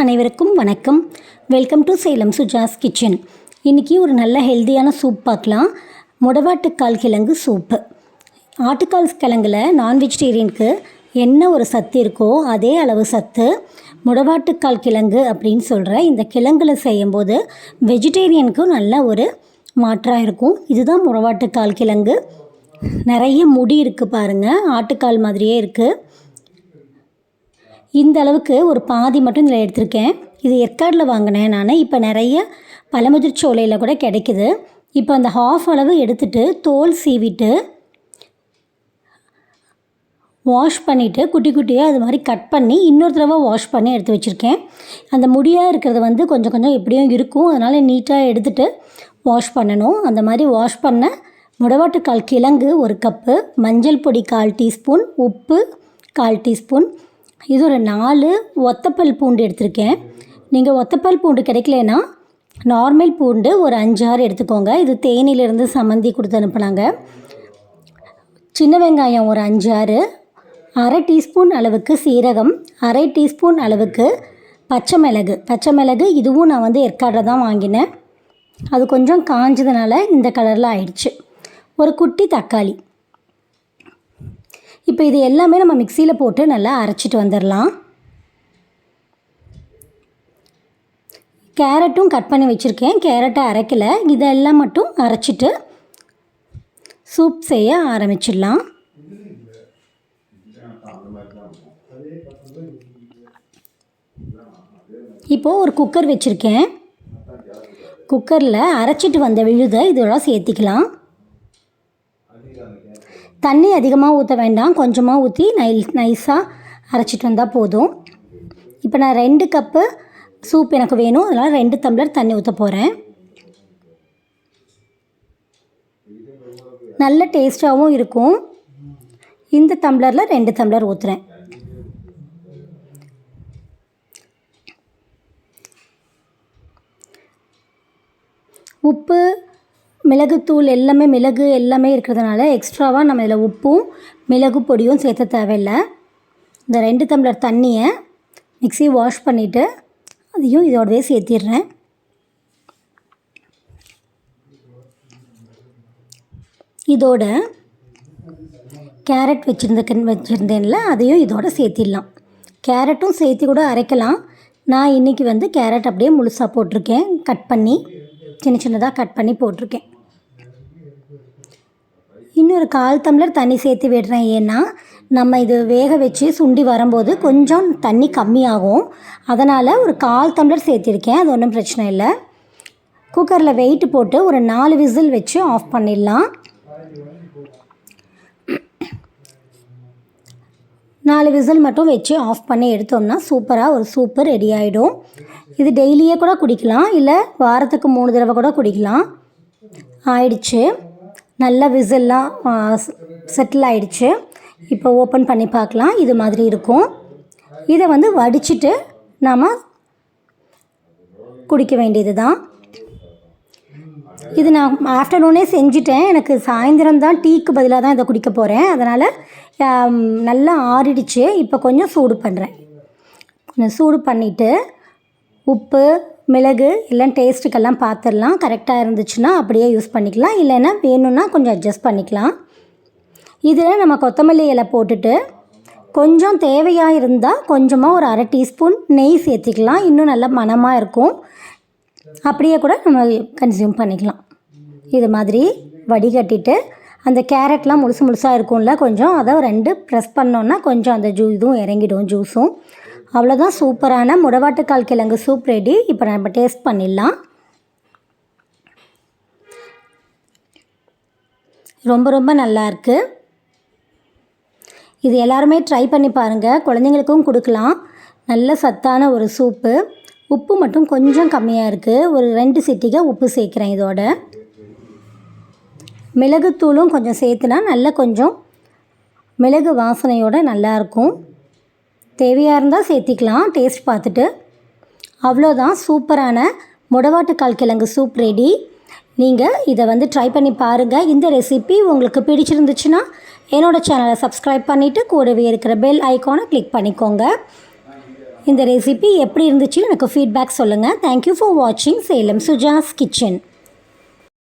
அனைவருக்கும் வணக்கம். Welcome to Salem Sujas kitchen இன்றைக்கி ஒரு நல்ல ஹெல்தியான சூப் பார்க்கலாம். முடவாட்டுக்கால் கிழங்கு சூப்பு ஆட்டுக்கால் கிழங்குல நான்வெஜிடேரியனுக்கு என்ன ஒரு சத்து இருக்கோ அதே அளவு சத்து. முடவாட்டுக்கால் கிழங்கு அப்படின்னு சொல்கிற இந்த கிழங்குல செய்யும்போது வெஜிடேரியனுக்கும் நல்ல ஒரு மாற்றாக இருக்கும். இதுதான் முடவாட்டுக்கால் கிழங்கு. நிறைய முடி இருக்குது பாருங்கள் ஆட்டுக்கால் மாதிரியே இருக்குது இந்த அளவுக்கு ஒரு பாதி மட்டும் இதில் எடுத்திருக்கேன். இது ஏற்காடில் வாங்கினேன் நான். இப்போ நிறைய பழமுதிர் சோலையில் கூட கிடைக்குது. இப்போ அந்த ஹாஃப் அளவு எடுத்துட்டு தோல் சீவிட்டு வாஷ் பண்ணிவிட்டு குட்டி குட்டியாக அது மாதிரி கட் பண்ணி இன்னொரு தடவை வாஷ் பண்ணி எடுத்து வச்சுருக்கேன். அந்த முடியாக இருக்கிறது வந்து கொஞ்சம் கொஞ்சம் எப்படியும் இருக்கும். அதனால் நீட்டாக எடுத்துகிட்டு வாஷ் பண்ணணும். அந்த மாதிரி வாஷ் பண்ண முடவாட்டுக்கால் கிழங்கு ஒரு கப்பு மஞ்சள் பொடி கால் டீஸ்பூன் உப்பு கால் டீஸ்பூன் இது ஒரு நாலு ஒத்தப்பல் பூண்டு எடுத்திருக்கேன். நீங்கள் ஒத்தப்பல் பூண்டு கிடைக்கலனா நார்மல் பூண்டு ஒரு அஞ்சாறு எடுத்துக்கோங்க. இது தேனியிலேருந்து சம்மந்தி கொடுத்து அனுப்புனாங்க. சின்ன வெங்காயம் ஒரு அஞ்சாறு அரை டீஸ்பூன் அளவுக்கு சீரகம் அரை டீஸ்பூன் அளவுக்கு பச்சை மிளகு. பச்சை மிளகு இதுவும் நான் வந்து ஏற்காடில் தான் வாங்கினேன். அது கொஞ்சம் காஞ்சதுனால இந்த கலரில் ஆயிடுச்சு. ஒரு குட்டி தக்காளி. இப்போ இது எல்லாமே நம்ம மிக்சியில் போட்டு நல்லா அரைச்சிட்டு வந்துடலாம். கேரட்டும் கட் பண்ணி வச்சுருக்கேன். கேரட்டை அரைக்கல. இதெல்லாம் மட்டும் அரைச்சிட்டு சூப் செய்ய ஆரம்பிச்சிடலாம். இப்போது ஒரு குக்கர் வச்சுருக்கேன். குக்கரில் அரைச்சிட்டு வந்த விழுதை இதோட சேர்த்திக்கலாம். தண்ணி அதிகமாக ஊற்ற வேண்டாம். கொஞ்சமாக ஊற்றி நை நைஸாக அரைச்சிட்டு வந்தால் போதும். இப்போ நான் ரெண்டு கப்பு சூப் எனக்கு வேணும். அதனால் ரெண்டு டம்ளர் தண்ணி ஊற்ற போகிறேன் நல்ல டேஸ்ட்டாகவும் இருக்கும். இந்த டம்ளரில் ரெண்டு டம்ளர் ஊற்றுறேன் உப்பு மிளகுத்தூள் எல்லாமே மிளகு எல்லாமே இருக்கிறதுனால எக்ஸ்ட்ராவாக நம்ம இதில் உப்பும் மிளகு பொடியும் சேர்த்த தேவையில்லை. இந்த ரெண்டு டம்ளர் தண்ணியை மிக்ஸி வாஷ் பண்ணிவிட்டு அதையும் இதோடவே சேர்த்திடுறேன். இதோட கேரட் வச்சுருந்த வச்சுருந்தேன்ல அதையும் இதோட சேர்த்திடலாம். கேரட்டும் சேர்த்து கூட அரைக்கலாம். நான் இன்றைக்கி வந்து கேரட் அப்படியே முழுசாக போட்டிருக்கேன். கட் பண்ணி சின்ன சின்னதாக கட் பண்ணி போட்டிருக்கேன். இன்னொரு கால் டம்ளர் தண்ணி சேர்த்து விடுறேன். ஏன்னா நம்ம இது வேக வச்சு சுண்டி வரும்போது கொஞ்சம் தண்ணி கம்மியாகும். அதனால் ஒரு கால் டம்ளர் சேர்த்திருக்கேன். அது ஒன்றும் பிரச்சனை இல்லை. குக்கரில் வெயிட் போட்டு ஒரு நாலு விசில் வச்சு ஆஃப் பண்ணிடலாம். நாலு விசில் மட்டும் வச்சு ஆஃப் பண்ணி எடுத்தோம்னா சூப்பராக ஒரு சூப்பு ரெடி ஆகிடும் இது டெய்லியே கூட குடிக்கலாம். இல்லை வாரத்துக்கு மூணு தடவை கூட குடிக்கலாம். ஆயிடுச்சு. நல்ல விசில்லாம் செட்டில் ஆகிடுச்சு இப்போ ஓப்பன் பண்ணி பார்க்கலாம். இது மாதிரி இருக்கும். இதை வந்து வடிச்சிட்டு நாம் குடிக்க வேண்டியது தான் இது நான் ஆஃப்டர்நூனே செஞ்சுட்டேன். எனக்கு சாயந்தரம் தான் டீக்கு பதிலாக தான் இதை குடிக்க போகிறேன் அதனால் நல்லா ஆறிடுச்சு. இப்போ கொஞ்சம் சூடு பண்ணுறேன் கொஞ்சம் சூடு பண்ணிவிட்டு உப்பு மிளகு எல்லாம் டேஸ்ட்டுக்கெல்லாம் பார்த்துடலாம். கரெக்டாக இருந்துச்சுன்னா அப்படியே யூஸ் பண்ணிக்கலாம். இல்லைன்னா வேணும்னா கொஞ்சம் அட்ஜஸ்ட் பண்ணிக்கலாம். இதில் நம்ம கொத்தமல்லி இலை போட்டுட்டு கொஞ்சம் தேவையாக இருந்தால் கொஞ்சமாக ஒரு அரை டீஸ்பூன் நெய் சேர்த்திக்கலாம். இன்னும் நல்லா மணமாக இருக்கும். அப்படியே கூட நம்ம கன்சியூம் பண்ணிக்கலாம். இது மாதிரி வடிகட்டிட்டு அந்த கேரட்லாம் முழுசு முழுசாக இருக்கும்ல கொஞ்சம் அதை ரெண்டு ப்ரெஸ் பண்ணோன்னா கொஞ்சம் அந்த ஜூ இதுவும் இறங்கிடும் ஜூஸும் அவ்வளோதான் சூப்பரான முடவாட்டுக்கால் கிழங்கு சூப் ரெடி இப்போ நம்ம டேஸ்ட் பண்ணிடலாம். ரொம்ப ரொம்ப நல்லா இருக்குது இது எல்லாருமே ட்ரை பண்ணி பாருங்கள் குழந்தைங்களுக்கும் கொடுக்கலாம். நல்ல சத்தான ஒரு சூப்பு உப்பு மட்டும் கொஞ்சம் கம்மியாக இருக்குது ஒரு ரெண்டு சிட்டிக்க உப்பு சேர்க்குறேன் இதோட. மிளகுத்தூளும் கொஞ்சம் சேர்த்துனா நல்ல கொஞ்சம் மிளகு வாசனையோடு நல்லாயிருக்கும் தேவையாக இருந்தால் சேர்த்திக்கலாம் டேஸ்ட் பார்த்துட்டு. அவ்வளோதான் சூப்பரான முடவாட்டுக்கால் கிழங்கு சூப் ரெடி நீங்கள் இதை வந்து ட்ரை பண்ணி பாருங்கள் இந்த ரெசிபி உங்களுக்கு பிடிச்சிருந்துச்சுன்னா என்னோடய சேனலை சப்ஸ்கிரைப் பண்ணிவிட்டு கூடவே இருக்கிற பெல் ஐக்கானை கிளிக் பண்ணிக்கோங்க. இந்த ரெசிபி எப்படி இருந்துச்சு எனக்கு ஃபீட்பேக் சொல்லுங்கள் தேங்க்யூ ஃபார் வாட்சிங் சேலம் சுஜாஸ் கிச்சன்